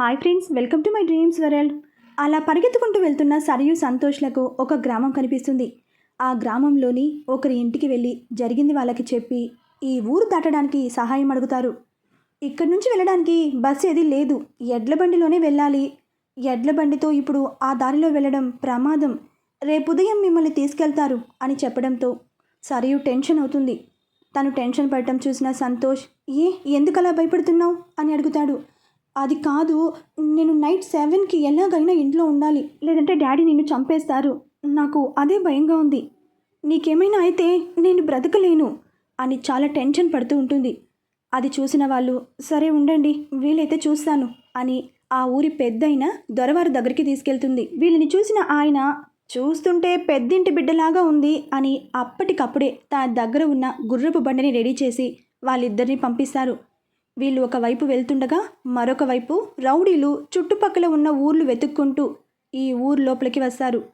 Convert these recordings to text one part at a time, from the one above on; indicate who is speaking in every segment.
Speaker 1: Hi friends welcome to my dreams world. అలా పరిగెత్తుకుంటూ వెళ్తున్న సరియు సంతోష్లకు ఒక గ్రామం కనిపిస్తుంది. ఆ గ్రామంలోని ఒకరి ఇంటికి వెళ్ళి జరిగింది వాళ్ళకి చెప్పి ఈ ఊరు దాటడానికి సహాయం అడుగుతారు. ఇక్కడి నుంచి వెళ్ళడానికి బస్సు ఏది లేదు. ఎడ్ల బండిలోనే వెళ్ళాలి. ఎడ్ల బండితో ఇప్పుడు ఆ దారిలో వెళ్ళడం ప్రమాదం. రేపు ఉదయం మిమ్మల్ని తీసుకెళ్తారు అని చెప్పడంతో సరియు టెన్షన్ అవుతుంది. తను టెన్షన్ పడటం చూసిన సంతోష్ ఏ ఎందుకలా భయపడుతున్నావు? అని అడుగుతాడు. అది కాదు నేను నైట్ సెవెన్కి ఎలాగైనా ఇంట్లో ఉండాలి. లేదంటే డాడీ నిన్ను చంపేస్తారు. నాకు అదే భయంగా ఉంది. నీకేమైనా అయితే నేను బ్రతకలేను అని చాలా టెన్షన్ పడుతూ ఉంటుంది. అది చూసిన వాళ్ళు సరే ఉండండి వీలైతే చూస్తాను అని ఆ ఊరి పెద్దయిన దొరవారి దగ్గరికి తీసుకెళ్తుంది. వీళ్ళని చూసిన ఆయన చూస్తుంటే పెద్దింటి బిడ్డలాగా ఉంది అని అప్పటికప్పుడే తన దగ్గర ఉన్న గుర్రపు బండిని రెడీ చేసి వాళ్ళిద్దరిని పంపిస్తారు. వీళ్ళు ఒకవైపు వెళ్తుండగా మరొక వైపు రౌడీలు చుట్టుపక్కల ఉన్న ఊర్లు వెతుక్కుంటూ ఈ ఊరు లోపలికి వస్తారు.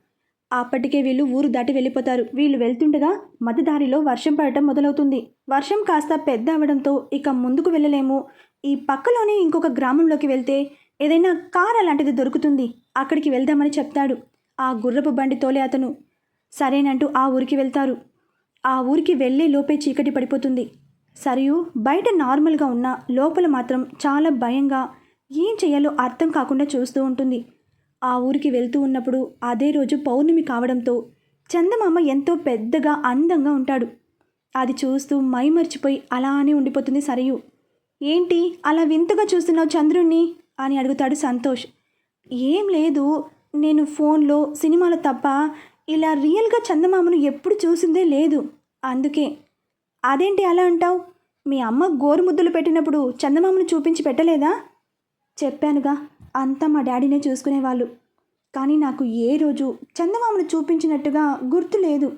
Speaker 1: అప్పటికే వీళ్ళు ఊరు దాటి వెళ్ళిపోతారు. వీళ్ళు వెళ్తుండగా మధ్యదారిలో వర్షం పడటం మొదలవుతుంది. వర్షం కాస్త పెద్ద అవడంతో ఇక ముందుకు వెళ్ళలేము. ఈ పక్కలోనే ఇంకొక గ్రామంలోకి వెళ్తే ఏదైనా కార్ అలాంటిది దొరుకుతుంది. అక్కడికి వెళ్దామని చెప్తాడు. ఆ గుర్రపు బండి తోలే అతను. సరేనంటూ ఆ ఊరికి వెళ్తారు. ఆ ఊరికి వెళ్ళే లోపే చీకటి పడిపోతుంది. సరియు బయట నార్మల్గా ఉన్న లోపల మాత్రం చాలా భయంగా ఏం చేయాలో అర్థం కాకుండా చూస్తూ ఉంటుంది. ఆ ఊరికి వెళ్తూ ఉన్నప్పుడు అదే రోజు పౌర్ణమి కావడంతో చందమామ ఎంతో పెద్దగా అందంగా ఉంటాడు. అది చూస్తూ మైమర్చిపోయి అలానే ఉండిపోతుంది సరియు. ఏంటి అలా వింతగా చూస్తున్నావు చంద్రుణ్ణి? అని అడుగుతాడు సంతోష్. ఏం లేదు నేను ఫోన్లో సినిమాలో తప్ప ఇలా రియల్గా చందమామను ఎప్పుడు చూసిందే లేదు. అందుకే అదేంటి అలా అంటావు? మీ అమ్మ గోరుముద్దులు పెట్టినప్పుడు చందమామను చూపించి పెట్టలేదా? చెప్పానుగా అంతా మా డాడీనే చూసుకునేవాళ్ళు. కానీ నాకు ఏ రోజు చందమామను చూపించినట్టుగా గుర్తు లేదు.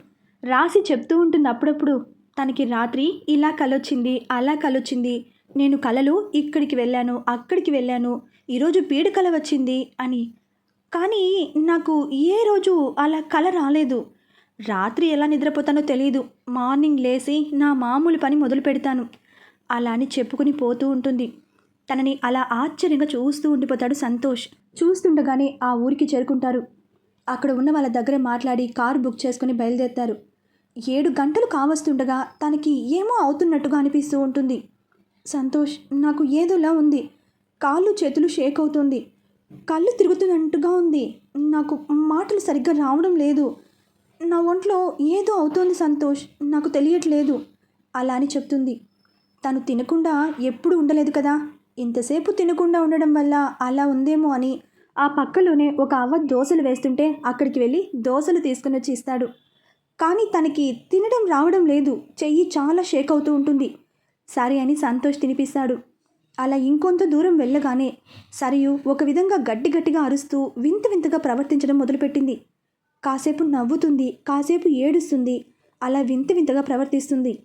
Speaker 1: రాసి చెప్తూ ఉంటుంది అప్పుడప్పుడు తనకి రాత్రి ఇలా కలొచ్చింది అలా కలొచ్చింది నేను కలలు ఇక్కడికి వెళ్ళాను అక్కడికి వెళ్ళాను ఈరోజు పీడ కల వచ్చింది అని. కానీ నాకు ఏ రోజు అలా కల రాలేదు. రాత్రి ఎలా నిద్రపోతానో తెలియదు మార్నింగ్ లేచి నా మామూలు పని మొదలు పెడతాను. అలా అని చెప్పుకుని పోతూ ఉంటుంది. తనని అలా ఆశ్చర్యంగా చూస్తూ ఉండిపోతాడు సంతోష్. చూస్తుండగానే ఆ ఊరికి చేరుకుంటారు. అక్కడ ఉన్న వాళ్ళ దగ్గర మాట్లాడి కారు బుక్ చేసుకుని బయలుదేరుతారు. ఏడు గంటలు కావస్తుండగా తనకి ఏమో అవుతున్నట్టుగా అనిపిస్తూ ఉంటుంది. సంతోష్ నాకు ఏదోలా ఉంది. కాళ్ళు చేతులు షేక్ అవుతుంది. కళ్ళు తిరుగుతున్నట్టుగా ఉంది. నాకు మాటలు సరిగ్గా రావడం లేదు. నా ఒంట్లో ఏదో అవుతోంది సంతోష్. నాకు తెలియట్లేదు. అలా అని చెప్తుంది. తను తినకుండా ఎప్పుడు ఉండలేదు కదా. ఇంతసేపు తినకుండా ఉండడం వల్ల అలా ఉందేమో అని ఆ పక్కలోనే ఒక అవ్వ దోశలు వేస్తుంటే అక్కడికి వెళ్ళి దోశలు తీసుకుని వచ్చి ఇస్తాడు. కానీ తనకి తినడం రావడం లేదు. చెయ్యి చాలా షేక్ అవుతూ ఉంటుంది. సరే అని సంతోష్ తినిపిస్తాడు. అలా ఇంకొంత దూరం వెళ్ళగానే సరియు ఒక విధంగా గట్టి గట్టిగా అరుస్తూ వింత వింతగా ప్రవర్తించడం మొదలుపెట్టింది. కాసేపు నవ్వుతుంది కాసేపు ఏడుస్తుంది అలా వింత వింతగా ప్రవర్తిస్తుంది.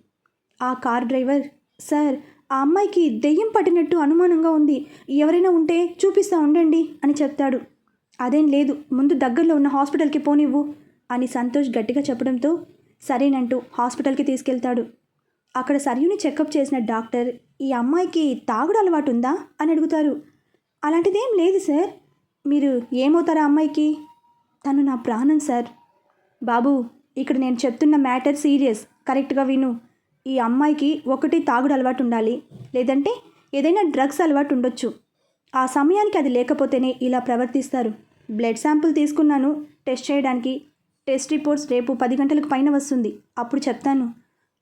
Speaker 1: ఆ కార్ డ్రైవర్ సార్ ఆ అమ్మాయికి దెయ్యం పట్టినట్టు అనుమానంగా ఉంది. ఎవరైనా ఉంటే చూపిస్తా ఉండండి అని చెప్తాడు. అదేం లేదు ముందు దగ్గరలో ఉన్న హాస్పిటల్కి పోనివ్వు అని సంతోష్ గట్టిగా చెప్పడంతో సరేనంటూ హాస్పిటల్కి తీసుకెళ్తాడు. అక్కడ సరియుని చెకప్ చేసిన డాక్టర్ ఈ అమ్మాయికి తాగుడు అలవాటు ఉందా అని అడుగుతారు. అలాంటిదేం లేదు సార్. మీరు ఏమవుతారా అమ్మాయికి? తను నా ప్రాణం సార్. బాబు ఇక్కడ నేను చెప్తున్న మ్యాటర్ సీరియస్. కరెక్ట్గా విను. ఈ అమ్మాయికి ఒకటి తాగుడు అలవాటు ఉండాలి లేదంటే ఏదైనా డ్రగ్స్ అలవాటు ఉండొచ్చు ఆ సమయానికి అది లేకపోతేనే ఇలా ప్రవర్తిస్తారు. బ్లడ్ శాంపుల్ తీసుకున్నాను టెస్ట్ చేయడానికి. టెస్ట్ రిపోర్ట్స్ రేపు పది గంటలకు పైన వస్తుంది. అప్పుడు చెప్తాను.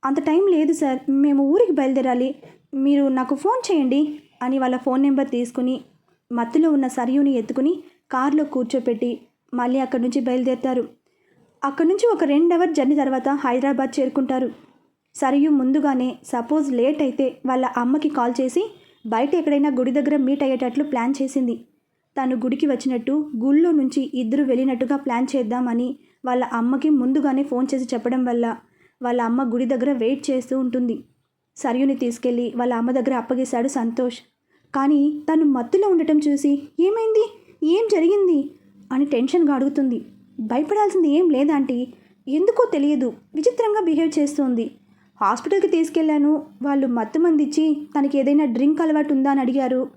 Speaker 1: అంత టైం లేదు సార్. మేము ఊరికి బయలుదేరాలి. మీరు నాకు ఫోన్ చేయండి అని వాళ్ళ ఫోన్ నెంబర్ తీసుకుని మత్తులో ఉన్న సరియుని ఎత్తుకుని కారులో కూర్చోపెట్టి మళ్ళీ అక్కడి నుంచి బయలుదేరుతారు. అక్కడి నుంచి ఒక రెండు అవర్ జర్నీ తర్వాత హైదరాబాద్ చేరుకుంటారు. సరియు ముందుగానే సపోజ్ లేట్ అయితే వాళ్ళ అమ్మకి కాల్ చేసి బయట ఎక్కడైనా గుడి దగ్గర మీట్ అయ్యేటట్లు ప్లాన్ చేసింది. తను గుడికి వచ్చినట్టు గుళ్ళో నుంచి ఇద్దరు వెళ్ళినట్టుగా ప్లాన్ చేద్దామని వాళ్ళ అమ్మకి ముందుగానే ఫోన్ చేసి చెప్పడం వల్ల వాళ్ళ అమ్మ గుడి దగ్గర వెయిట్ చేస్తూ ఉంటుంది. సరియుని తీసుకెళ్ళి వాళ్ళ అమ్మ దగ్గర అప్పగేశాడు సంతోష్. కానీ తను మత్తులో ఉండటం చూసి ఏమైంది? ఏం జరిగింది? అని టెన్షన్గా అడుగుతుంది. భయపడాల్సింది ఏం లేదంటే ఎందుకో తెలియదు. విచిత్రంగా బిహేవ్ చేస్తుంది. హాస్పిటల్కి తీసుకెళ్ళాను. వాళ్ళు మత్తు తనకి ఏదైనా డ్రింక్ అలవాటు ఉందా అని అడిగారు.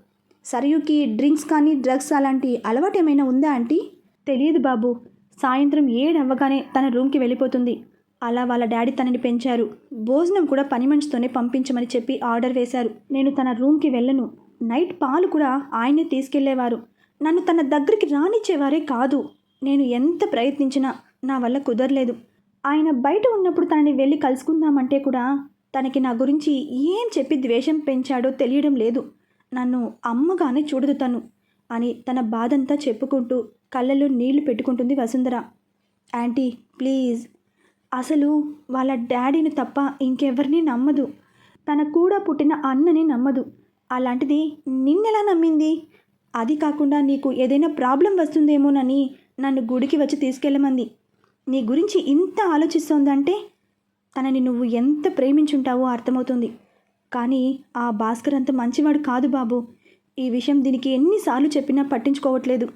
Speaker 1: సరయుకి డ్రింక్స్ కానీ డ్రగ్స్ అలాంటి అలవాటు ఏమైనా ఉందా ఆంటీ? తెలియదు బాబు. సాయంత్రం ఏడవ్వగానే తన రూమ్కి వెళ్ళిపోతుంది. అలా వాళ్ళ డాడీ తనని పెంచారు. భోజనం కూడా పని మనిషితోనే పంపించమని చెప్పి ఆర్డర్ వేశారు. నేను తన రూమ్కి వెళ్ళను. నైట్ పాలు కూడా ఆయనే తీసుకెళ్ళేవారు. నన్ను తన దగ్గరికి రానిచ్చేవారే కాదు. నేను ఎంత ప్రయత్నించినా నా వల్ల కుదరలేదు. ఆయన బయట ఉన్నప్పుడు తనని వెళ్ళి కలుసుకుందామంటే కూడా తనకి నా గురించి ఏం చెప్పి ద్వేషం పెంచాడో తెలియడం లేదు. నన్ను అమ్మగానే చూడదు తను అని తన బాధంతా చెప్పుకుంటూ కళ్ళలో నీళ్ళు పెట్టుకుంటుంది వసుంధర. Aunty please. అసలు వాళ్ళ డాడీని తప్ప ఇంకెవరిని నమ్మదు. తన కూడా పుట్టిన అన్నని నమ్మదు. అలాంటిది నిన్నెలా నమ్మింది? అది కాకుండా నీకు ఏదైనా ప్రాబ్లం వస్తుందేమోనని నన్ను గుడికి వచ్చి తీసుకెళ్ళమంది. నీ గురించి ఇంత ఆలోచిస్తోందంటే తనని నువ్వు ఎంత ప్రేమించుంటావో అర్థమవుతుంది. కానీ ఆ భాస్కర్ అంత మంచివాడు కాదు బాబు. ఈ విషయం దీనికి ఎన్నిసార్లు చెప్పినా పట్టించుకోవట్లేదు.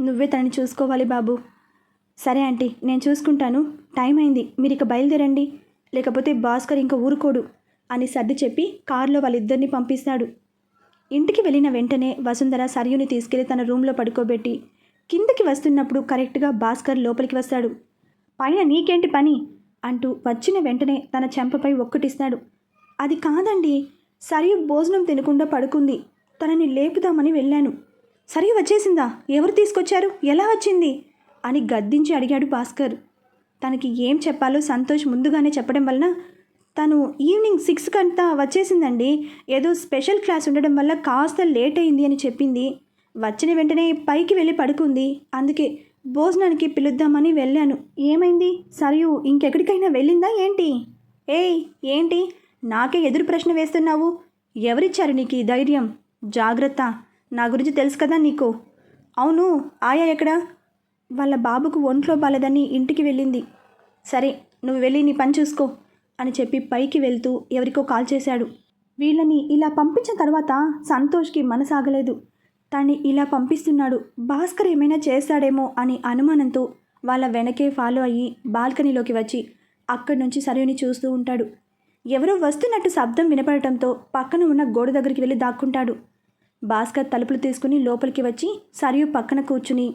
Speaker 1: నువ్వే తనని చూసుకోవాలి బాబు. సరే ఆంటీ నేను చూసుకుంటాను. టైం అయింది. మీరు ఇక బయలుదేరండి. లేకపోతే భాస్కర్ ఇంకా ఊరుకోడు అని సర్ది చెప్పి కారులో వాళ్ళిద్దరిని పంపిస్తాడు. ఇంటికి వెళ్ళిన వెంటనే వసుంధర సరియుని తీసుకెళ్ళి తన రూమ్లో పడుకోబెట్టి కిందకి వస్తున్నప్పుడు కరెక్ట్గా భాస్కర్ లోపలికి వస్తాడు. పైన నీకేంటి పని? అంటూ వచ్చిన వెంటనే తన చెంపపై ఒక్కటిస్తాడు. అది కాదండి సరియు భోజనం తినకుండా పడుకుంది. తనని లేపుదామని వెళ్ళాను. సరియు వచ్చేసిందా? ఎవరు తీసుకొచ్చారు? ఎలా వచ్చింది? అని గద్దించి అడిగాడు భాస్కర్. తనకి ఏం చెప్పాలో సంతోష్ ముందుగానే చెప్పడం వలన తను ఈవినింగ్ సిక్స్ కంతా వచ్చేసిందండి. ఏదో స్పెషల్ క్లాస్ ఉండడం వల్ల కాస్త లేట్ అయింది అని చెప్పింది. వచ్చిన వెంటనే పైకి వెళ్ళి పడుకుంది. అందుకే భోజనానికి పిలుద్దామని వెళ్ళాను. ఏమైంది? సరియు ఇంకెక్కడికైనా వెళ్ళిందా ఏంటి? ఏయ్ ఏంటి? నాకే ఎదురు ప్రశ్న వేస్తున్నావు. ఎవరిచ్చారు నీకు ఈ ధైర్యం? జాగ్రత్త. నా గురించి తెలుసు కదా నీకు. అవును ఆయా ఎక్కడ? వాళ్ళ బాబుకు ఒంట్లో బాలేదని ఇంటికి వెళ్ళింది. సరే నువ్వు వెళ్ళి నీ పని చూసుకో. అని చెప్పి పైకి వెళ్తూ ఎవరికో కాల్ చేశాడు. వీళ్ళని ఇలా పంపించిన తర్వాత సంతోష్కి మనసాగలేదు. తన్ని ఇలా పంపిస్తున్నాడు. భాస్కర్ ఏమైనా చేస్తాడేమో అని అనుమానంతో వాళ్ళ వెనకే ఫాలో అయ్యి బాల్కనీలోకి వచ్చి అక్కడి నుంచి సరయుని చూస్తూ ఉంటాడు. ఎవరో వస్తున్నట్టు శబ్దం వినపడటంతో పక్కన ఉన్న గోడ దగ్గరికి వెళ్ళి దాక్కుంటాడు. భాస్కర్ తలుపులు తీసుకుని లోపలికి వచ్చి సరియు పక్కన కూర్చుని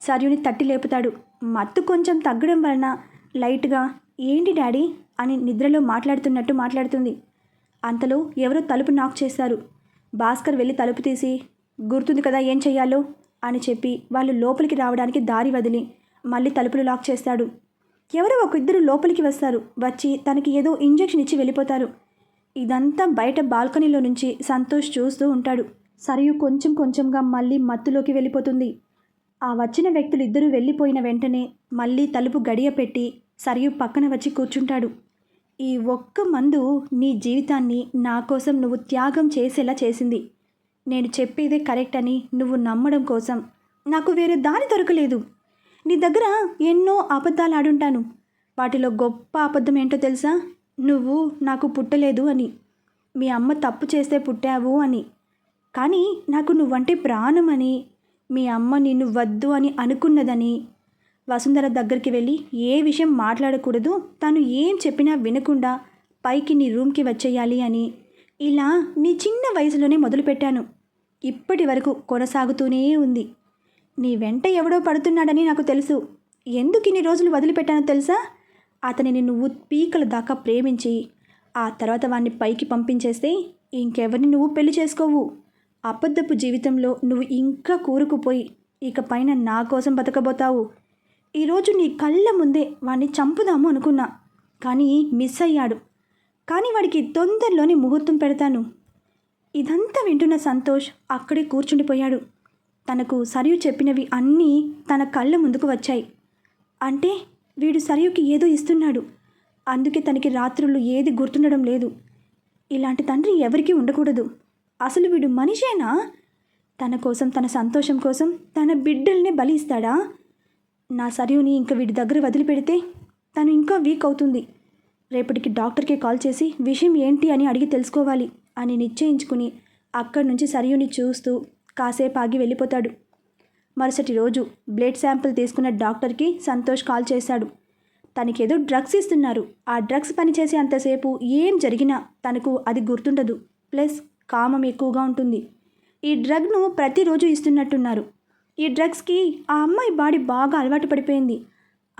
Speaker 1: సరియుని తట్టి లేపుతాడు. మత్తు కొంచెం తగ్గడం వలన లైట్గా ఏంటి డాడీ? అని నిద్రలో మాట్లాడుతున్నట్టు మాట్లాడుతుంది. అంతలో ఎవరో తలుపు నాక్ చేశారు. భాస్కర్ వెళ్ళి తలుపు తీసి గుర్తుంది కదా ఏం చెయ్యాలో? అని చెప్పి వాళ్ళు లోపలికి రావడానికి దారి వదిలి మళ్ళీ తలుపులు లాక్ చేస్తాడు. ఎవరో ఒక ఇద్దరు లోపలికి వస్తారు. వచ్చి తనకి ఏదో ఇంజెక్షన్ ఇచ్చి వెళ్ళిపోతారు. ఇదంతా బయట బాల్కనీలో నుంచి సంతోష్ చూస్తూ ఉంటాడు. సరియు కొంచెం కొంచెంగా మళ్ళీ మత్తులోకి వెళ్ళిపోతుంది. ఆ వచ్చిన వ్యక్తులు ఇద్దరూ వెళ్ళిపోయిన వెంటనే మళ్ళీ తలుపు గడియ పెట్టి సరియు పక్కన వచ్చి కూర్చుంటాడు. ఈ ఒక్క మందు నీ జీవితాన్ని నా కోసం నువ్వు త్యాగం చేసేలా చేసింది. నేను చెప్పేదే కరెక్ట్ అని నువ్వు నమ్మడం కోసం. నాకు వేరే దారి దొరకలేదు. నీ దగ్గర ఎన్నో అబద్ధాలు ఆడుంటాను. వాటిలో గొప్ప అబద్ధం ఏంటో తెలుసా? నువ్వు నాకు పుట్టలేదు అని. మీ అమ్మ తప్పు చేస్తే పుట్టావు అని. కానీ నాకు నువ్వంటే ప్రాణమని. మీ అమ్మ నిన్ను వద్దు అని అనుకున్నదని. వసుంధర దగ్గరికి వెళ్ళి ఏ విషయం మాట్లాడకూడదు తను ఏం చెప్పినా వినకుండా పైకి నీ రూమ్కి వచ్చేయాలి అని. ఇలా నీ చిన్న వయసులోనే మొదలుపెట్టాను. ఇప్పటి వరకు కొనసాగుతూనే ఉంది. నీ వెంట ఎవడో పడుతున్నాడని నాకు తెలుసు. ఎందుకు ఇన్ని రోజులు వదిలిపెట్టానో తెలుసా? అతనిని నువ్వు పీకల దాకా ప్రేమించి ఆ తర్వాత వాణ్ణి పైకి పంపించేస్తే ఇంకెవరిని నువ్వు పెళ్ళి చేసుకోవు. అబద్ధపు జీవితంలో నువ్వు ఇంకా కూరుకుపోయి ఇక పైన నా కోసం బతకబోతావు. ఈరోజు నీ కళ్ళ ముందే వాడిని చంపుదాము అనుకున్నా. కానీ మిస్ అయ్యాడు. కానీ వాడికి తొందరలోనే ముహూర్తం పెడతాను. ఇదంతా వింటున్న సంతోష్ అక్కడే కూర్చుండిపోయాడు. తనకు సరియు చెప్పినవి అన్నీ తన కళ్ళ ముందుకు వచ్చాయి. అంటే వీడు సరియుకి ఏదో ఇస్తున్నాడు. అందుకే తనకి రాత్రులు ఏది గుర్తుండడం లేదు. ఇలాంటి తండ్రి ఎవరికీ ఉండకూడదు. అసలు వీడు మనిషేనా? తన కోసం తన సంతోషం కోసం తన బిడ్డల్ని బలి ఇస్తాడా? నా సరియుని ఇంకా వీడి దగ్గర వదిలిపెడితే తను ఇంకా వీక్ అవుతుంది. రేపటికి డాక్టర్కి కాల్ చేసి విషయం ఏంటి అని అడిగి తెలుసుకోవాలి అని నిశ్చయించుకుని అక్కడి నుంచి సరియుని చూస్తూ కాసేపు ఆగి వెళ్ళిపోతాడు. మరుసటి రోజు బ్లడ్ శాంపిల్ తీసుకున్న డాక్టర్కి సంతోష్ కాల్ చేశాడు. తనకేదో డ్రగ్స్ ఇస్తున్నారు. ఆ డ్రగ్స్ పనిచేసే అంతసేపు ఏం జరిగినా తనకు అది గుర్తుండదు. ప్లస్ కామం ఎక్కువగా ఉంటుంది. ఈ డ్రగ్ను ప్రతిరోజు ఇస్తున్నట్టున్నారు. ఈ డ్రగ్స్కి ఆ అమ్మాయి బాడీ బాగా అలవాటు పడిపోయింది.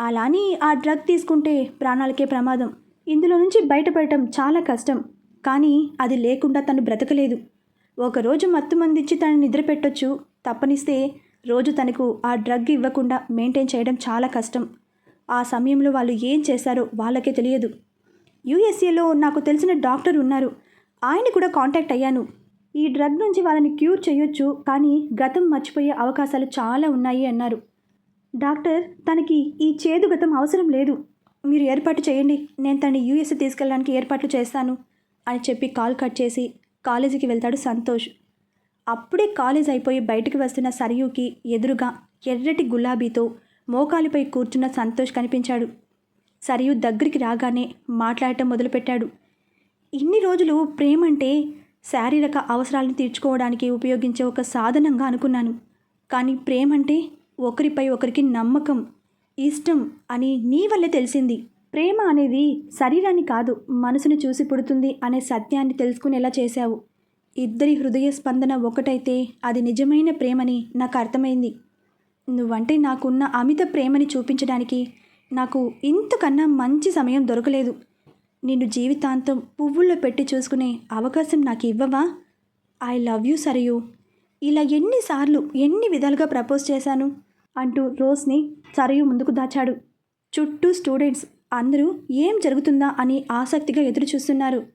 Speaker 1: అలాని ఆ డ్రగ్ తీసుకుంటే ప్రాణాలకే ప్రమాదం. ఇందులో నుంచి బయటపడటం చాలా కష్టం. కానీ అది లేకుండా తను బ్రతకలేదు. ఒకరోజు మత్తు మందిచ్చి తను నిద్ర పెట్టొచ్చు. తప్పనిస్తే రోజు తనకు ఆ డ్రగ్ ఇవ్వకుండా మెయింటైన్ చేయడం చాలా కష్టం. ఆ సమయంలో వాళ్ళు ఏం చేశారో వాళ్ళకే తెలియదు. యూఎస్ఏలో నాకు తెలిసిన డాక్టర్ ఉన్నారు. ఆయన కూడా కాంటాక్ట్ అయ్యాను. ఈ డ్రగ్ నుంచి వాళ్ళని క్యూర్ చేయొచ్చు కానీ గతం మర్చిపోయే అవకాశాలు చాలా ఉన్నాయి అన్నారు. డాక్టర్ తనకి ఈ చేదు గతం అవసరం లేదు. మీరు ఏర్పాటు చేయండి. నేను తనని యూఎస్ఏ తీసుకెళ్ళడానికి ఏర్పాట్లు చేస్తాను అని చెప్పి కాల్ కట్ చేసి కాలేజీకి వెళ్తాడు సంతోష్. అప్పుడే కాలేజ్ అయిపోయి బయటకు వస్తున్న సరయుకి ఎదురుగా ఎర్రటి గులాబీతో మోకాలిపై కూర్చున్న సంతోష్ కనిపించాడు. సరియు దగ్గరికి రాగానే మాట్లాడటం మొదలుపెట్టాడు. ఇన్ని రోజులు ప్రేమ అంటే శారీరక అవసరాలను తీర్చుకోవడానికి ఉపయోగించే ఒక సాధనంగా అనుకున్నాను. కానీ ప్రేమ అంటే ఒకరిపై ఒకరికి నమ్మకం ఇష్టం అని నీ వల్లే తెలిసింది. ప్రేమ అనేది శరీరాన్ని కాదు మనసుని చూసి పుడుతుంది అనే సత్యాన్ని తెలుసుకునేలా చేశావు. ఇద్దరి హృదయ స్పందన ఒకటైతే అది నిజమైన ప్రేమని నాకు అర్థమైంది. నువ్వంటే నాకున్న అమిత ప్రేమని చూపించడానికి నాకు ఇంతకన్నా మంచి సమయం దొరకలేదు. నిన్ను జీవితాంతం పువ్వుల్లో పెట్టి చూసుకునే అవకాశం నాకు ఇవ్వవా? I love you Sarayu. ఇలా ఎన్నిసార్లు ఎన్ని విధాలుగా ప్రపోజ్ చేశాను? అంటూ రోజ్ని సరయు ముందుకు దాచాడు. చుట్టూ స్టూడెంట్స్ అందరూ ఏం జరుగుతుందా అని ఆసక్తిగా ఎదురు చూస్తున్నారు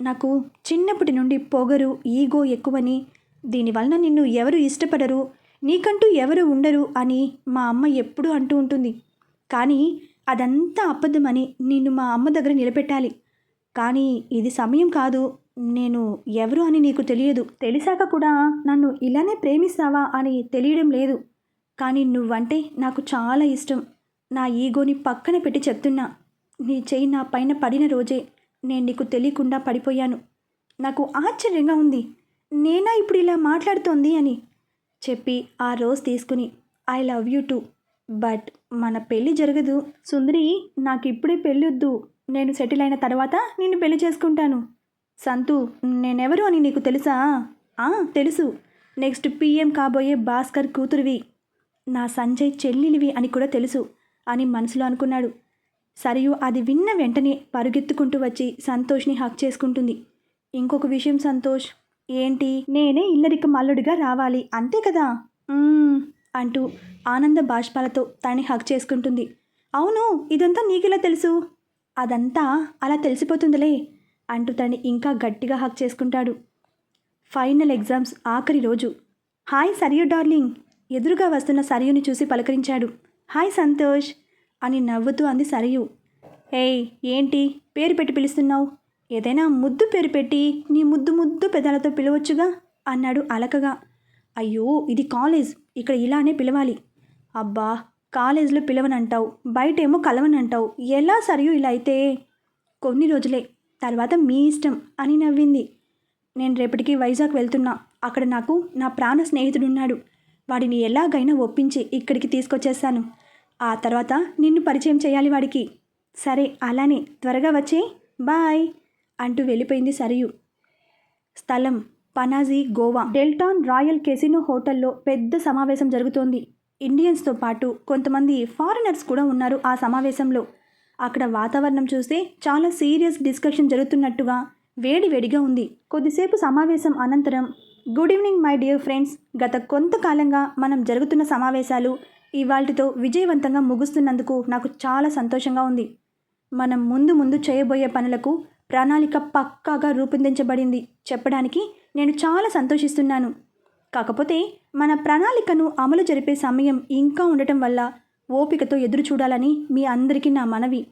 Speaker 1: నాకు చిన్నప్పటి నుండి పొగరు ఈగో ఎక్కువని దీనివలన నిన్ను ఎవరు ఇష్టపడరు నీకంటూ ఎవరు ఉండరు అని మా అమ్మ ఎప్పుడూ అంటూ ఉంటుంది. కానీ అదంతా అబద్ధమని నిన్ను మా అమ్మ దగ్గర నిలబెట్టాలి. కానీ ఇది సమయం కాదు. నేను ఎవరు అని నీకు తెలియదు. తెలిసాక కూడా నన్ను ఇలానే ప్రేమిస్తావా అని తెలియడం లేదు. కానీ నువ్వంటే నాకు చాలా ఇష్టం. నా ఈగోని పక్కన పెట్టి చెప్తున్నా. నీ చేయి నా పైన పడిన రోజే నేను నీకు తెలియకుండా పడిపోయాను. నాకు ఆశ్చర్యంగా ఉంది. నేనా ఇప్పుడు ఇలా మాట్లాడుతోంది అని చెప్పి ఆ రోజు తీసుకుని I love you too. But మన పెళ్ళి జరగదు. సుందరి నాకు ఇప్పుడే పెళ్ళి వద్దు నేను సెటిల్ అయిన తర్వాత నిన్ను పెళ్ళి చేసుకుంటాను. సంతు నేనెవరు అని నీకు తెలుసా? తెలుసు. నెక్స్ట్ పిఎం కాబోయే భాస్కర్ కూతురువి. నా సంజయ్ చెల్లెలివి అని కూడా తెలుసు అని మనసులో అనుకున్నాడు. సరియు అది విన్న వెంటనే పరుగెత్తుకుంటూ వచ్చి సంతోష్ని హక్ చేసుకుంటుంది. ఇంకొక విషయం సంతోష్ ఏంటి? నేనే ఇల్లరిక మల్లుడిగా రావాలి. అంతే కదా? అంటూ ఆనంద బాష్పాలతో తనని హక్ చేసుకుంటుంది. అవును ఇదంతా నీకెలా తెలుసు? అదంతా అలా తెలిసిపోతుందిలే అంటూ తనని ఇంకా గట్టిగా హక్ చేసుకుంటాడు. ఫైనల్ ఎగ్జామ్స్ ఆఖరి రోజు. హాయ్ సరియు డార్లింగ్ ఎదురుగా వస్తున్న సరియుని చూసి పలకరించాడు. హాయ్ సంతోష్ అని నవ్వుతూ అంది సరియు ఏయ్ ఏంటి? పేరు పెట్టి పిలుస్తున్నావు? ఏదైనా ముద్దు పేరు పెట్టి నీ ముద్దు ముద్దు పెదాలతో పిలవచ్చుగా? అన్నాడు అలకగా. అయ్యో ఇది కాలేజ్ ఇక్కడ ఇలానే పిలవాలి. అబ్బా కాలేజీలో పిలవనంటావు బయటేమో కలవనంటావు. ఎలా సరియు ఇలా అయితే? కొన్ని రోజులే తర్వాత మీ ఇష్టం అని నవ్వింది. నేను రేపటికి వైజాగ్ వెళ్తున్నా. అక్కడ నాకు నా ప్రాణ స్నేహితుడున్నాడు. వాడిని ఎలాగైనా ఒప్పించి ఇక్కడికి తీసుకొచ్చేస్తాను. ఆ తర్వాత నిన్ను పరిచయం చేయాలి వాడికి. సరే అలానే త్వరగా వచ్చే బాయ్ అంటూ వెళ్ళిపోయింది సరియు. స్థలం Panaji Goa Deltin Royale casino హోటల్లో పెద్ద సమావేశం జరుగుతోంది. ఇండియన్స్తో పాటు కొంతమంది ఫారినర్స్ కూడా ఉన్నారు ఆ సమావేశంలో. అక్కడ వాతావరణం చూస్తే చాలా సీరియస్ డిస్కషన్ జరుగుతున్నట్టుగా వేడివేడిగా ఉంది. కొద్దిసేపు సమావేశం అనంతరం good evening my dear friends. గత కొంతకాలంగా మనం జరుగుతున్న సమావేశాలు ఇవాల్టితో విజయవంతంగా ముగుస్తున్నందుకు నాకు చాలా సంతోషంగా ఉంది. మనం ముందు ముందు చేయబోయే పనులకు ప్రణాళిక పక్కాగా రూపొందించబడింది. చెప్పడానికి నేను చాలా సంతోషిస్తున్నాను. కాకపోతే మన ప్రణాళికను అమలు జరిపే సమయం ఇంకా ఉండటం వల్ల ఓపికతో ఎదురు చూడాలని మీ అందరికీ నా మనవి.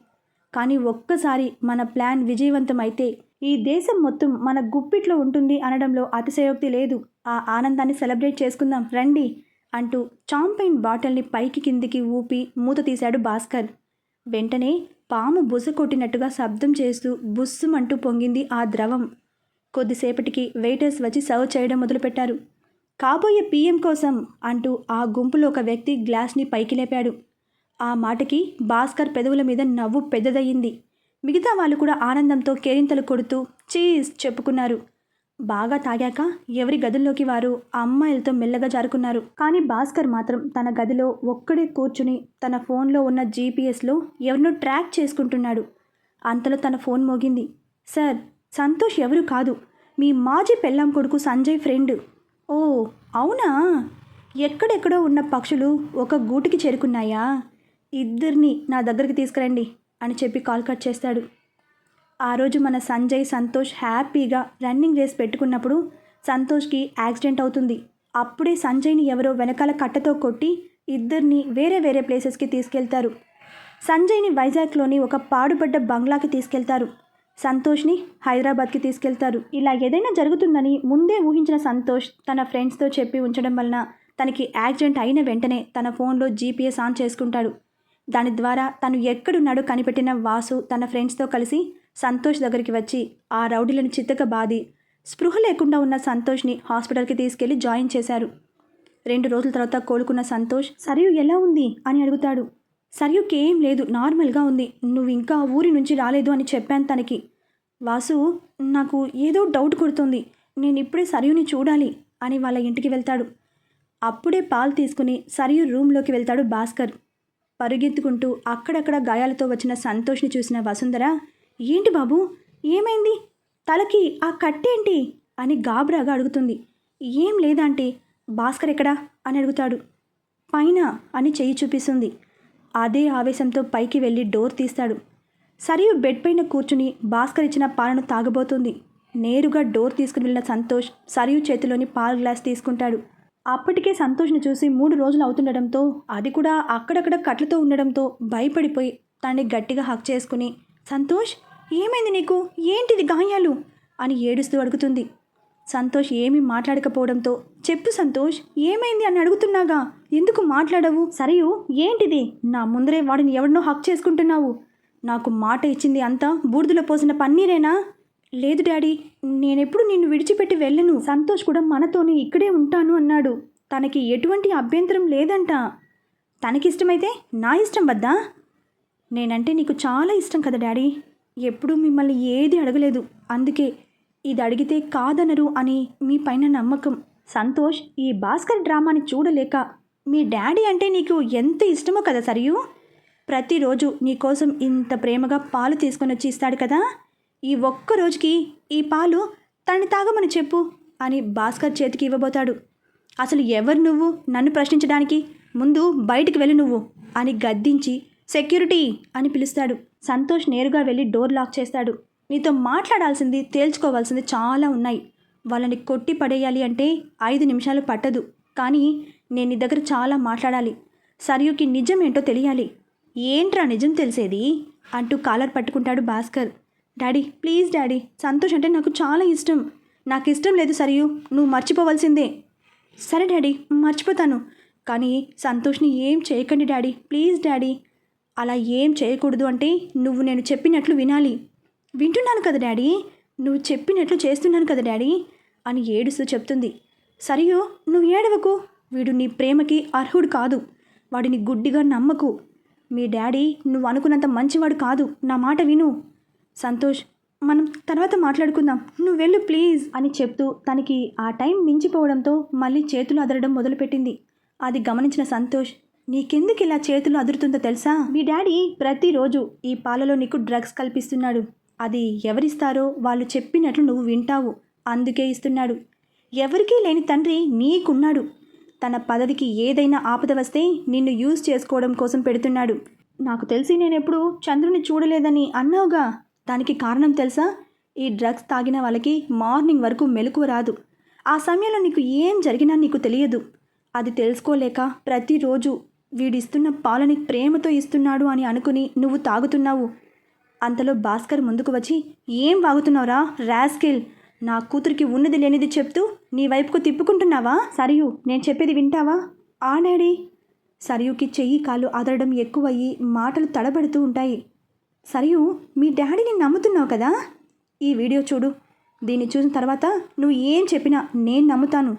Speaker 1: కానీ ఒక్కసారి మన ప్లాన్ విజయవంతమైతే ఈ దేశం మొత్తం మన గుప్పిట్లో ఉంటుంది అనడంలో అతిశయోక్తి లేదు. ఆ ఆనందాన్ని సెలబ్రేట్ చేసుకుందాం రండి అంటూ చాంపైన్ బాటిల్ని పైకి కిందికి ఊపి మూత తీశాడు భాస్కర్. వెంటనే పాము బుస కొట్టినట్టుగా శబ్దం చేస్తూ బుస్సుమంటూ పొంగింది ఆ ద్రవం. కొద్దిసేపటికి వెయిటర్స్ వచ్చి సర్వ్ చేయడం మొదలుపెట్టారు. కాబోయే పీఎం కోసం అంటూ ఆ గుంపులో ఒక వ్యక్తి గ్లాస్ని పైకి లేపాడు. ఆ మాటకి భాస్కర్ పెదవుల మీద నవ్వు పెద్దదయ్యింది. మిగతా వాళ్ళు కూడా ఆనందంతో కేరింతలు కొడుతూ చీజ్ చెప్పుకున్నారు. బాగా తాగాక ఎవరి గదుల్లోకి వారు ఆ అమ్మాయిలతో మెల్లగా జారుకున్నారు. కానీ భాస్కర్ మాత్రం తన గదిలో ఒక్కడే కూర్చుని తన ఫోన్లో ఉన్న జీపీఎస్లో ఎవరినో ట్రాక్ చేసుకుంటున్నాడు. అంతలో తన ఫోన్ మోగింది. సార్ సంతోష్ ఎవరు కాదు. మీ మాజీ పెళ్ళాం కొడుకు సంజయ్ ఫ్రెండ్. ఓ అవునా? ఎక్కడెక్కడో ఉన్న పక్షులు ఒక గూటికి చేరుకున్నాయా? ఇద్దరిని నా దగ్గరికి తీసుకురండి అని చెప్పి కాల్ కట్ చేస్తాడు. ఆ రోజు మన సంజయ్ సంతోష్ హ్యాపీగా రన్నింగ్ రేస్ పెట్టుకున్నప్పుడు సంతోష్కి యాక్సిడెంట్ అవుతుంది. అప్పుడే సంజయ్ని ఎవరో వెనకాల కట్టతో కొట్టి ఇద్దరిని వేరే వేరే ప్లేసెస్కి తీసుకెళ్తారు. సంజయ్ని వైజాగ్లోని ఒక పాడుపడ్డ బంగ్లాకి తీసుకెళ్తారు. సంతోష్ని హైదరాబాద్కి తీసుకెళ్తారు. ఇలా ఏదైనా జరుగుతుందని ముందే ఊహించిన సంతోష్ తన ఫ్రెండ్స్తో చెప్పి ఉంచడం వలన తనకి యాక్సిడెంట్ అయిన వెంటనే తన ఫోన్లో జీపీఎస్ ఆన్ చేసుకుంటాడు. దాని ద్వారా తను ఎక్కడున్నాడో కనిపెట్టిన వాసు తన ఫ్రెండ్స్తో కలిసి సంతోష్ దగ్గరికి వచ్చి ఆ రౌడీలను చిత్తక బాది. స్పృహ లేకుండా ఉన్న సంతోష్ని హాస్పిటల్కి తీసుకెళ్ళి జాయిన్ చేశారు. రెండు రోజుల తర్వాత కోలుకున్న సంతోష్ సరియు ఎలా ఉంది? అని అడుగుతాడు. సరియుకి ఏం లేదు నార్మల్గా ఉంది. నువ్వు ఇంకా ఊరి నుంచి రాలేదు అని చెప్పాను తనకి. వాసు నాకు ఏదో డౌట్ కొడుతుంది. నేను ఇప్పుడే సరియుని చూడాలి అని వాళ్ళ ఇంటికి వెళ్తాడు. అప్పుడే పాలు తీసుకుని సరియు రూమ్లోకి వెళ్తాడు భాస్కర్. పరుగెత్తుకుంటూ అక్కడక్కడ గాయాలతో వచ్చిన సంతోష్ని చూసిన వసుంధర ఏంటి బాబు? ఏమైంది? తలకి ఆ కట్టేంటి? అని గాబరాగా అడుగుతుంది. ఏం లేదంటే భాస్కర్ ఎక్కడా? అని అడుగుతాడు. పైన అని చెయ్యి చూపిస్తుంది. అదే ఆవేశంతో పైకి వెళ్ళి డోర్ తీస్తాడు. సరియు బెడ్ పైన కూర్చుని భాస్కర్ ఇచ్చిన పాలను తాగబోతుంది. నేరుగా డోర్ తీసుకుని వెళ్ళిన సంతోష్ సరియు చేతిలోని పాల గ్లాస్ తీసుకుంటాడు. అప్పటికే సంతోష్ని చూసి మూడు రోజులు అవుతుండడంతో అది కూడా అక్కడక్కడ కట్లతో ఉండడంతో భయపడిపోయి తనని గట్టిగా హక్ చేసుకుని సంతోష్ ఏమైంది నీకు? ఏంటిది గాయాలు? అని ఏడుస్తూ అడుగుతుంది. సంతోష్ ఏమీ మాట్లాడకపోవడంతో చెప్పు సంతోష్ ఏమైంది అని అడుగుతున్నాగా? ఎందుకు మాట్లాడవు? సరియు ఏంటిది? నా ముందరే వాడిని ఎవరినో హక్ చేసుకుంటున్నావు. నాకు మాట ఇచ్చింది అంతా బూడిదలో పోసిన పన్నీరేనా? లేదు డాడీ నేనెప్పుడు నిన్ను విడిచిపెట్టి వెళ్ళను. సంతోష్ కూడా మనతోనే ఇక్కడే ఉంటాను అన్నాడు. తనకి ఎటువంటి అభ్యంతరం లేదంట. తనకిష్టమైతే నా ఇష్టం వద్దా? నేనంటే నీకు చాలా ఇష్టం కదా డాడీ. ఎప్పుడూ మిమ్మల్ని ఏది అడగలేదు. అందుకే ఇది అడిగితే కాదనరు అని మీ పైన నమ్మకం. సంతోష్ ఈ భాస్కర్ డ్రామాని చూడలేక మీ డాడీ అంటే నీకు ఎంత ఇష్టమో కదా సరియు? ప్రతిరోజు నీకోసం ఇంత ప్రేమగా పాలు తీసుకొని వచ్చి ఇస్తాడు కదా? ఈ ఒక్క రోజుకి ఈ పాలు తనని తాగమని చెప్పు అని భాస్కర్ చేతికి ఇవ్వబోతాడు. అసలు ఎవరు నువ్వు? నన్ను ప్రశ్నించడానికి ముందు బయటికి వెళ్ళి నువ్వు అని గద్దించి సెక్యూరిటీ అని పిలుస్తాడు. సంతోష్ నేరుగా వెళ్ళి డోర్ లాక్ చేస్తాడు. నీతో మాట్లాడాల్సింది తేల్చుకోవాల్సింది చాలా ఉన్నాయి. వాళ్ళని కొట్టి పడేయాలి అంటే ఐదు నిమిషాలు పట్టదు. కానీ నేను నీ దగ్గర చాలా మాట్లాడాలి. సరియుకి నిజం ఏంటో తెలియాలి. ఏంట్రా నిజం తెలిసేది? అంటూ కాలర్ పట్టుకుంటాడు Bhaskar. Daddy please daddy Santosh అంటే నాకు చాలా ఇష్టం. నాకు ఇష్టం లేదు సరియు నువ్వు మర్చిపోవాల్సిందే. సరే డాడీ మర్చిపోతాను. కానీ సంతోష్ని ఏం చేయకండి డాడీ ప్లీజ్ డాడీ. అలా ఏం చేయకూడదు అంటే నువ్వు నేను చెప్పినట్లు వినాలి. వింటున్నాను కదా డాడీ? నువ్వు చెప్పినట్లు చేస్తున్నాను కదా డాడీ? అని ఏడుస్తూ చెప్తుంది. సరియు నువ్వు ఏడవకు. వీడు నీ ప్రేమకి అర్హుడు కాదు. వాడిని గుడ్డిగా నమ్మకు. మీ డాడీ నువ్వు అనుకున్నంత మంచివాడు కాదు. నా మాట విను. సంతోష్ మనం తర్వాత మాట్లాడుకుందాం. నువ్వు వెళ్ళు ప్లీజ్ అని చెప్తూ తనకి ఆ టైం మించిపోవడంతో మళ్ళీ చేతులు అదరడం మొదలుపెట్టింది. అది గమనించిన సంతోష్ నీకెందుకు ఇలా చేతులు అదురుతుందో తెలుసా? మీ డాడీ ప్రతిరోజు ఈ పాలలో నీకు డ్రగ్స్ కల్పిస్తున్నాడు. అది ఎవరిస్తారో వాళ్ళు చెప్పినట్లు నువ్వు వింటావు. అందుకే ఇస్తున్నాడు. ఎవరికీ లేని తండ్రి నీకున్నాడు. తన పదవికి ఏదైనా ఆపద వస్తే నిన్ను యూజ్ చేసుకోవడం కోసం పెడుతున్నాడు. నాకు తెలిసి నేను ఎప్పుడు చంద్రుని చూడలేదని అన్నావుగా. దానికి కారణం తెలుసా? ఈ డ్రగ్స్ తాగిన వాళ్ళకి మార్నింగ్ వరకు మెలకువ రాదు. ఆ సమయంలో నీకు ఏం జరిగినా నీకు తెలియదు. అది తెలుసుకోలేక ప్రతిరోజు వీడిస్తున్న పాలని ప్రేమతో ఇస్తున్నాడు అని అనుకుని నువ్వు తాగుతున్నావు. అంతలో భాస్కర్ ముందుకు వచ్చి ఏం వాగుతున్నావురా రాస్కిల్? నా కూతురికి ఉన్నది లేనిది చెప్తూ నీ వైపుకు తిప్పుకుంటున్నావా? సరియు నేను చెప్పేది వింటావా? ఆ డాడీ సరియుకి చెయ్యి కాలు అదరడం ఎక్కువయ్యి మాటలు తడబడుతూ ఉంటాయి. సరియు మీ డాడీని నమ్ముతున్నావు కదా? ఈ వీడియో చూడు. దీన్ని చూసిన తర్వాత నువ్వు ఏం చెప్పినా నేను నమ్ముతాను.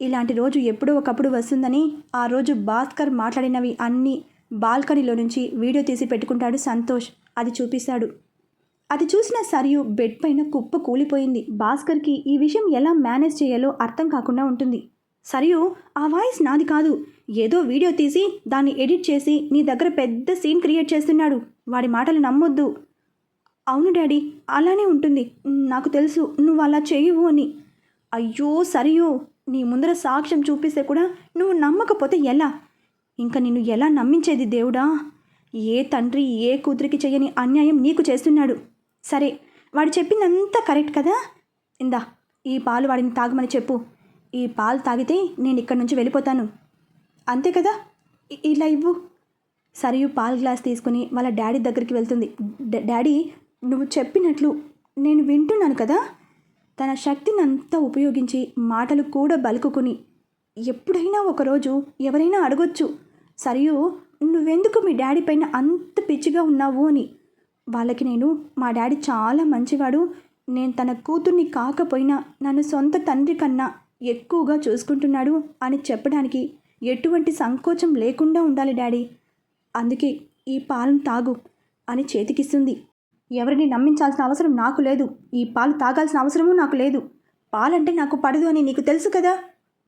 Speaker 1: ఇలాంటి రోజు ఎప్పుడో ఒకప్పుడు వస్తుందని ఆ రోజు భాస్కర్ మాట్లాడినవి అన్నీ బాల్కనీలో నుంచి వీడియో తీసి పెట్టుకుంటాడు సంతోష్. అది చూపిస్తాడు. అది చూసిన సరియు బెడ్ పైన కుప్ప కూలిపోయింది. భాస్కర్కి ఈ విషయం ఎలా మేనేజ్ చేయాలో అర్థం కాకుండా ఉంటుంది. సరియు ఆ వాయిస్ నాది కాదు. ఏదో వీడియో తీసి దాన్ని ఎడిట్ చేసి నీ దగ్గర పెద్ద సీన్ క్రియేట్ చేస్తున్నాడు. వాడి మాటలు నమ్మొద్దు. అవును డాడీ అలానే ఉంటుంది. నాకు తెలుసు. నువ్వు అలా చేయవు అని. అయ్యో సరియు నీ ముందర సాక్ష్యం చూపిస్తే కూడా నువ్వు నమ్మకపోతే ఎలా? ఇంకా నిన్ను ఎలా నమ్మించేది దేవుడా? ఏ తండ్రి ఏ కూతురికి చేయని అన్యాయం నీకు చేస్తున్నాడు. సరే వాడు చెప్పిందంతా కరెక్ట్ కదా? ఇందా ఈ పాలు వాడిని తాగమని చెప్పు. ఈ పాలు తాగితే నేను ఇక్కడి నుంచి వెళ్ళిపోతాను. అంతే కదా? ఇలా ఇవ్వు. సరియు పాల్ గ్లాస్ తీసుకుని వాళ్ళ డాడీ దగ్గరికి వెళ్తుంది. డాడీ నువ్వు చెప్పినట్లు నేను వింటున్నాను కదా? తన శక్తిని అంతా ఉపయోగించి మాటలు కూడా బలుకుకుని ఎప్పుడైనా ఒకరోజు ఎవరైనా అడగొచ్చు సరియు నువ్వెందుకు మీ డాడీ పైన అంత పిచ్చిగా ఉన్నావు అని. వాళ్ళకి నేను మా డాడీ చాలా మంచివాడు. నేను తన కూతుర్ని కాకపోయినా నన్ను సొంత తండ్రి కన్నా ఎక్కువగా చూసుకుంటున్నాడు అని చెప్పడానికి ఎటువంటి సంకోచం లేకుండా ఉండాలి డాడీ. అందుకే ఈ పాలను తాగు అని చేతికిస్తుంది. ఎవరిని నమ్మించాల్సిన అవసరం నాకు లేదు. ఈ పాలు తాగాల్సిన అవసరమూ నాకు లేదు. పాలంటే నాకు పడదు అని నీకు తెలుసు కదా?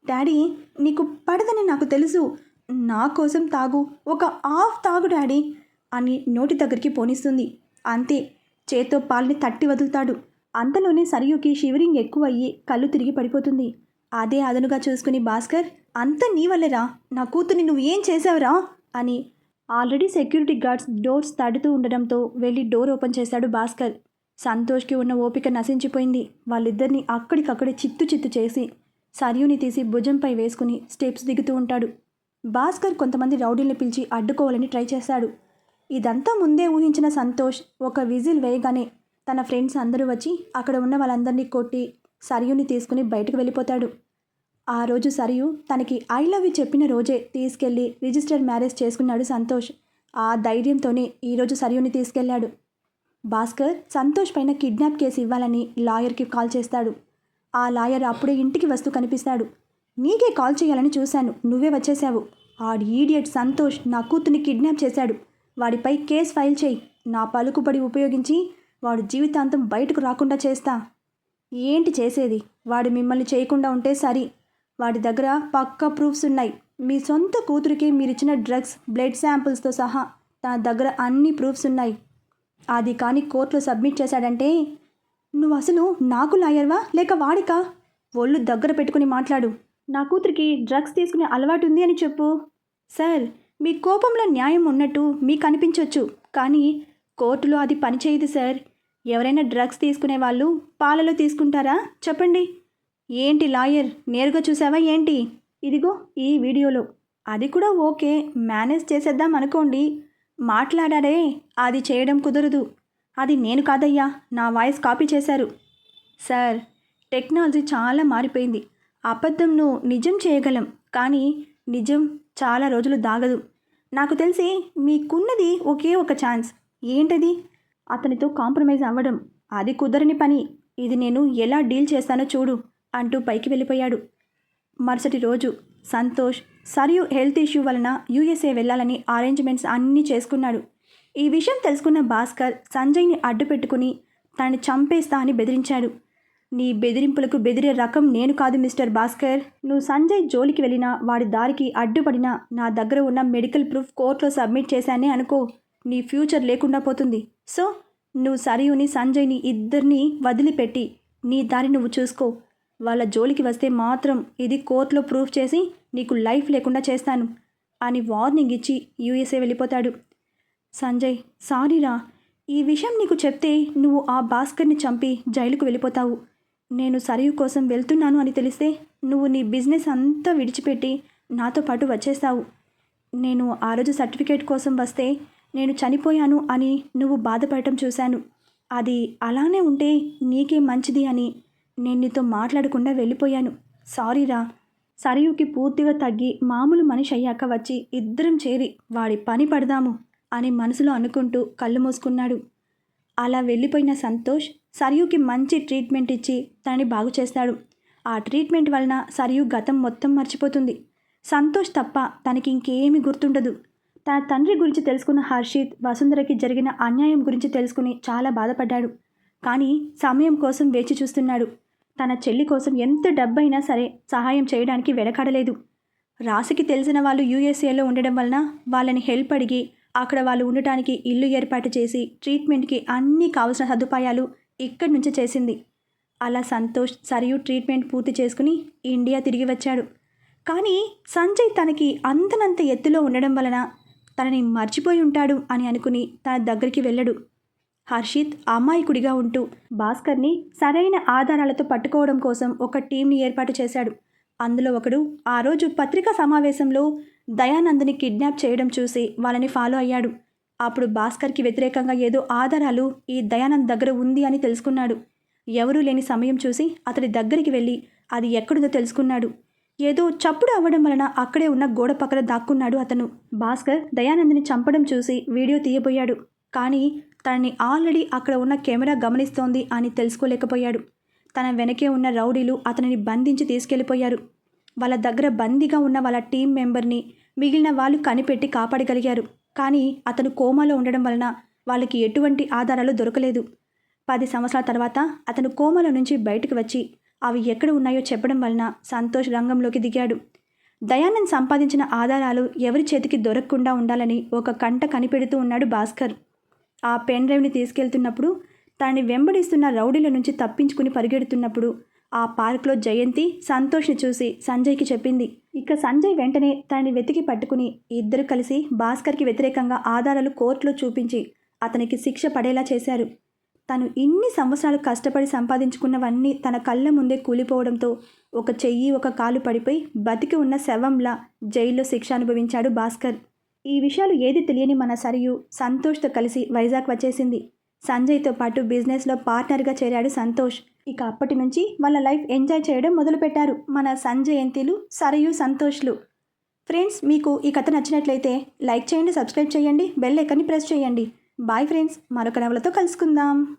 Speaker 1: డాడీ నీకు పడదని నాకు తెలుసు. నా కోసం తాగు. ఒక హాఫ్ తాగు డాడీ అని నోటి దగ్గరికి పోనిస్తుంది. అంతే. చేత్తో పాలని తట్టి వదులుతాడు. అంతలోనే సరియుకి షివరింగ్ ఎక్కువయ్యి కళ్ళు తిరిగి పడిపోతుంది. అదే అదనుగా చూసుకుని భాస్కర్ అంత నీ వల్లేరా? నా కూతుర్ని నువ్వు ఏం చేసావురా అని ఆల్రెడీ సెక్యూరిటీ గార్డ్స్ డోర్స్ తడుతూ ఉండడంతో వెళ్ళి డోర్ ఓపెన్ చేశాడు భాస్కర్. సంతోష్కి ఉన్న ఓపిక నశించిపోయింది. వాళ్ళిద్దరిని అక్కడికక్కడే చిత్తు చిత్తు చేసి సరియుని తీసి భుజంపై వేసుకుని స్టెప్స్ దిగుతూ ఉంటాడు. భాస్కర్ కొంతమంది రౌడీల్ని పిలిచి అడ్డుకోవాలని ట్రై చేశాడు. ఇదంతా ముందే ఊహించిన సంతోష్ ఒక విజిల్ వేయగానే తన ఫ్రెండ్స్ అందరూ వచ్చి అక్కడ ఉన్న వాళ్ళందరినీ కొట్టి సరియుని తీసుకుని బయటకు వెళ్ళిపోతాడు. ఆ రోజు సరియు తనకి ఐ లవ్ యూ చెప్పిన రోజే తీసుకెళ్ళి రిజిస్టర్ మ్యారేజ్ చేసుకున్నాడు సంతోష్. ఆ ధైర్యంతోనే ఈరోజు సరియుని తీసుకెళ్ళాడు. భాస్కర్ సంతోష్ పైన కిడ్నాప్ కేసు ఇవ్వాలని లాయర్కి కాల్ చేస్తాడు. ఆ లాయర్ అప్పుడే ఇంటికి వస్తూ కనిపిస్తాడు. నీకే కాల్ చేయాలని చూశాను. నువ్వే వచ్చేశావు ఆడి ఈడియట్ సంతోష్ నా కూతుర్ని కిడ్నాప్ చేశాడు. వాడిపై కేసు ఫైల్ చేయి. నా పలుకుబడి ఉపయోగించి వాడు జీవితాంతం బయటకు రాకుండా చేస్తా. ఏంటి చేసేది? వాడు మిమ్మల్ని చేయకుండా ఉంటే సరి. వాటి దగ్గర పక్కా ప్రూఫ్స్ ఉన్నాయి. మీ సొంత కూతురికి మీరిచ్చిన డ్రగ్స్ బ్లడ్ శాంపిల్స్తో సహా తన దగ్గర అన్ని ప్రూఫ్స్ ఉన్నాయి. అది కానీ కోర్టులో సబ్మిట్ చేశాడంటే నువ్వు అసలు నాకు లాయర్వా? లేక వాడికా? ఒళ్ళు దగ్గర పెట్టుకుని మాట్లాడు. నా కూతురికి డ్రగ్స్ తీసుకునే అలవాటు ఉంది అని చెప్పు. సార్ మీ కోపంలో న్యాయం ఉన్నట్టు మీకు అనిపించవచ్చు కానీ కోర్టులో అది పనిచేయదు సార్. ఎవరైనా డ్రగ్స్ తీసుకునే వాళ్ళు పాలలో తీసుకుంటారా? చెప్పండి. ఏంటి లాయర్? నేరుగా చూసావా ఏంటి? ఇదిగో ఈ వీడియోలో. అది కూడా ఓకే. మేనేజ్ చేసేద్దాం అనుకోండి. మాట్లాడారే. అది చేయడం కుదరదు. అది నేను కాదయ్యా. నా వాయిస్ కాపీ చేశారు. సార్ టెక్నాలజీ చాలా మారిపోయింది. అబద్ధంను నిజం చేయగలం. కానీ నిజం చాలా రోజులు దాగదు. నాకు తెలిసి మీకున్నది ఒకే ఒక ఛాన్స్. ఏంటది? అతనితో కాంప్రమైజ్ అవ్వడం. అది కుదరని పని. ఇది నేను ఎలా డీల్ చేస్తానో చూడు. అంటూ పైకి వెళ్ళిపోయాడు. మరుసటి రోజు సంతోష్ సరియు హెల్త్ ఇష్యూ వలన యూఎస్ఏ వెళ్ళాలని అరేంజ్మెంట్స్ అన్నీ చేసుకున్నాడు. ఈ విషయం తెలుసుకున్న భాస్కర్ సంజయ్ని అడ్డు పెట్టుకుని తనని చంపేస్తా అని బెదిరించాడు. నీ బెదిరింపులకు బెదిరే రకం నేను కాదు మిస్టర్ భాస్కర్. నువ్వు సంజయ్ జోలికి వెళ్ళినా వాడి దారికి అడ్డుపడినా నా దగ్గర ఉన్న మెడికల్ ప్రూఫ్ కోర్టులో సబ్మిట్ చేశానే అనుకో నీ ఫ్యూచర్ లేకుండా పోతుంది. సో నువ్వు సరియుని సంజయ్ని ఇద్దరిని వదిలిపెట్టి నీ దారి నువ్వు చూసుకో. వాళ్ళ జోలికి వస్తే మాత్రం ఇది కోర్టులో ప్రూఫ్ చేసి నీకు లైఫ్ లేకుండా చేస్తాను అని వార్నింగ్ ఇచ్చి యూఎస్ఏ వెళ్ళిపోతాడు. సంజయ్ సారీరా ఈ విషయం నీకు చెప్తే నువ్వు ఆ భాస్కర్ని చంపి జైలుకు వెళ్ళిపోతావు. నేను సరియు కోసం వెళ్తున్నాను అని తెలిస్తే నువ్వు నీ బిజినెస్ అంతా విడిచిపెట్టి నాతో పాటు వచ్చేస్తావు. నేను ఆ రోజు సర్టిఫికేట్ కోసం వస్తే నేను చనిపోయాను అని నువ్వు బాధపడటం చూశాను. అది అలానే ఉంటే నీకే మంచిది అని నేను నీతో మాట్లాడకుండా వెళ్ళిపోయాను. సారీరా సరయుకి పూర్తిగా తగ్గి మామూలు మనిషి అయ్యాక వచ్చి ఇద్దరం చేరి వాడి పని పడదాము అని మనసులో అనుకుంటూ కళ్ళు మూసుకున్నాడు. అలా వెళ్ళిపోయిన సంతోష్ సరయుకి మంచి ట్రీట్మెంట్ ఇచ్చి తనని బాగు చేస్తాడు. ఆ ట్రీట్మెంట్ వలన సరియు గతం మొత్తం మర్చిపోతుంది. సంతోష్ తప్ప తనకి ఇంకేమీ గుర్తుండదు. తన తండ్రి గురించి తెలుసుకున్న హర్షిత్ వసుంధరకి జరిగిన అన్యాయం గురించి తెలుసుకుని చాలా బాధపడ్డాడు. కానీ సమయం కోసం వేచి చూస్తున్నాడు. తన చెల్లి కోసం ఎంత డబ్బైనా సరే సహాయం చేయడానికి వెనకాడలేదు. రాశికి తెలిసిన వాళ్ళు యూఎస్ఏలో ఉండడం వలన వాళ్ళని హెల్ప్ అడిగి అక్కడ వాళ్ళు ఉండటానికి ఇల్లు ఏర్పాటు చేసి ట్రీట్మెంట్కి అన్ని కావలసిన సదుపాయాలు ఇక్కడి నుంచి చేసింది. అలా సంతోష్ సరియు ట్రీట్మెంట్ పూర్తి చేసుకుని ఇండియా తిరిగి వచ్చాడు. కానీ సంజయ్ తనకి అంతనంత ఎత్తులో ఉండడం వలన తనని మర్చిపోయి ఉంటాడు అని అనుకుని తన దగ్గరికి వెళ్ళడు. హర్షిత్ అమాయకుడిగా ఉంటూ భాస్కర్ని సరైన ఆధారాలతో పట్టుకోవడం కోసం ఒక టీంని ఏర్పాటు చేశాడు. అందులో ఒకడు ఆ రోజు పత్రికా సమావేశంలో దయానంద్ని కిడ్నాప్ చేయడం చూసి వాళ్ళని ఫాలో అయ్యాడు. అప్పుడు భాస్కర్కి వ్యతిరేకంగా ఏదో ఆధారాలు ఈ దయానంద్ దగ్గర ఉంది అని తెలుసుకున్నాడు. ఎవరూ లేని సమయం చూసి అతడి దగ్గరికి వెళ్ళి అది ఎక్కడుందో తెలుసుకున్నాడు. ఏదో చప్పుడు అవ్వడం వలన అక్కడే ఉన్న గోడ పక్కన దాక్కున్నాడు అతను. భాస్కర్ దయానంద్ని చంపడం చూసి వీడియో తీయబోయాడు. కానీ తనని ఆల్రెడీ అక్కడ ఉన్న కెమెరా గమనిస్తోంది అని తెలుసుకోలేకపోయాడు. తన వెనకే ఉన్న రౌడీలు అతనిని బంధించి తీసుకెళ్ళిపోయారు వాళ్ళ దగ్గర బందీగా ఉన్న వాళ్ళ టీం మెంబర్ని మిగిలిన వాళ్ళు కనిపెట్టి కాపాడగలిగారు. కానీ అతను కోమాలో ఉండడం వలన వాళ్ళకి ఎటువంటి ఆధారాలు దొరకలేదు. పది సంవత్సరాల తర్వాత అతను కోమలో నుంచి బయటకు వచ్చి అవి ఎక్కడ ఉన్నాయో చెప్పడం వలన సంతోష్ రంగంలోకి దిగాడు. దయానంద్ సంపాదించిన ఆధారాలు ఎవరి చేతికి దొరకకుండా ఉండాలని ఒక కంట కనిపెడుతూ ఉన్నాడు భాస్కర్. ఆ పెన్ డ్రైవ్ని తీసుకెళ్తున్నప్పుడు తనని వెంబడిస్తున్న రౌడీల నుంచి తప్పించుకుని పరిగెడుతున్నప్పుడు ఆ పార్క్లో జయంతి సంతోష్ని చూసి సంజయ్కి చెప్పింది. ఇక సంజయ్ వెంటనే తనని వెతికి పట్టుకుని ఇద్దరు కలిసి భాస్కర్కి వ్యతిరేకంగా ఆధారాలు కోర్టులో చూపించి అతనికి శిక్ష పడేలా చేశారు. తను ఇన్ని సంవత్సరాలు కష్టపడి సంపాదించుకున్నవన్నీ తన కళ్ళ ముందే కూలిపోవడంతో ఒక చెయ్యి ఒక కాలు పడిపోయి బతికి ఉన్న శవంలా జైల్లో శిక్ష అనుభవించాడు భాస్కర్. ఈ విషయాలు ఏది తెలియని మన సరియు సంతోష్తో కలిసి వైజాగ్ వచ్చేసింది. సంజయ్తో పాటు బిజినెస్లో పార్ట్నర్గా చేరాడు సంతోష్. ఇక అప్పటి నుంచి వాళ్ళ లైఫ్ ఎంజాయ్ చేయడం మొదలుపెట్టారు మన సంజయ్ సరయు సంతోష్లు. ఫ్రెండ్స్ మీకు ఈ కథ నచ్చినట్లయితే లైక్ చేయండి సబ్స్క్రైబ్ చేయండి బెల్ ఐకాన్ని ప్రెస్ చేయండి. బాయ్ ఫ్రెండ్స్ మరొక నవలతో కలుసుకుందాం.